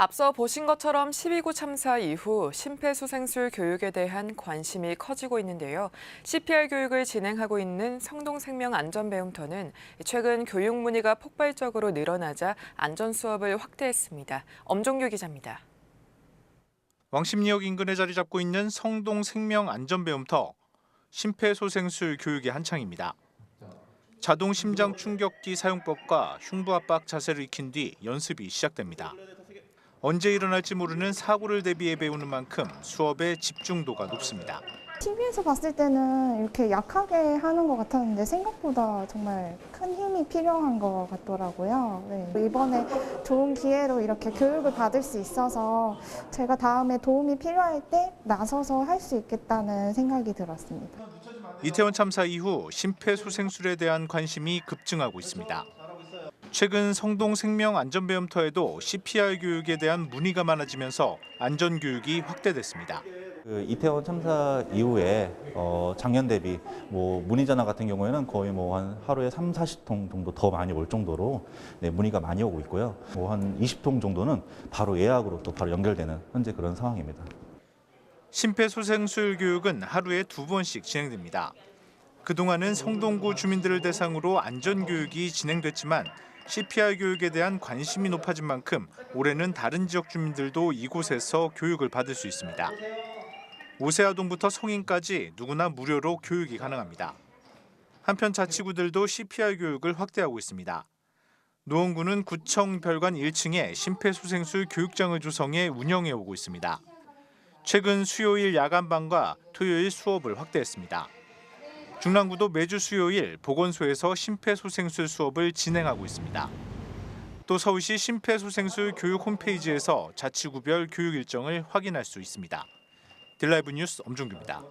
앞서 보신 것처럼 12구 참사 이후 심폐소생술 교육에 대한 관심이 커지고 있는데요. CPR 교육을 진행하고 있는 성동생명안전배움터는 최근 교육 문의가 폭발적으로 늘어나자 안전 수업을 확대했습니다. 엄종규 기자입니다. 왕십리역 인근에 자리 잡고 있는 성동 생명안전배움터 심폐소생술 교육이 한창입니다. 자동 심장 충격기 사용법과 흉부 압박 자세를 익힌 뒤 연습이 시작됩니다. 언제 일어날지 모르는 사고를 대비해 배우는 만큼 수업의 집중도가 높습니다. TV에서 봤을 때는 이렇게 약하게 하는 것 같았는데 생각보다 정말 큰 힘이 필요한 것 같더라고요. 네. 이번에 좋은 기회로 이렇게 교육을 받을 수 있어서 제가 다음에 도움이 필요할 때 나서서 할 수 있겠다는 생각이 들었습니다. 이태원 참사 이후 심폐소생술에 대한 관심이 급증하고 있습니다. 최근 성동 생명안전배움터에도 CPR 교육에 대한 문의가 많아지면서 안전 교육이 확대됐습니다. 그 이태원 참사 이후에 어, 작년 대비 뭐 문의 전화 같은 경우에는 거의 뭐 한 하루에 3, 40통 정도 더 많이 올 정도로 네, 문의가 많이 오고 있고요. 뭐 한 20통 정도는 바로 예약으로 또 바로 연결되는 현재 그런 상황입니다. 심폐소생술 교육은 하루에 두 번씩 진행됩니다. 그동안은 성동구 주민들을 대상으로 안전교육이 진행됐지만 CPR 교육에 대한 관심이 높아진 만큼 올해는 다른 지역 주민들도 이곳에서 교육을 받을 수 있습니다. 5세 아동부터 성인까지 누구나 무료로 교육이 가능합니다. 한편 자치구들도 CPR 교육을 확대하고 있습니다. 노원구는 구청 별관 1층에 심폐소생술 교육장을 조성해 운영해 오고 있습니다. 최근 수요일 야간반과 토요일 수업을 확대했습니다. 중랑구도 매주 수요일 보건소에서 심폐소생술 수업을 진행하고 있습니다. 또 서울시 심폐소생술 교육 홈페이지에서 자치구별 교육 일정을 확인할 수 있습니다. 딜라이브 뉴스 엄종규입니다.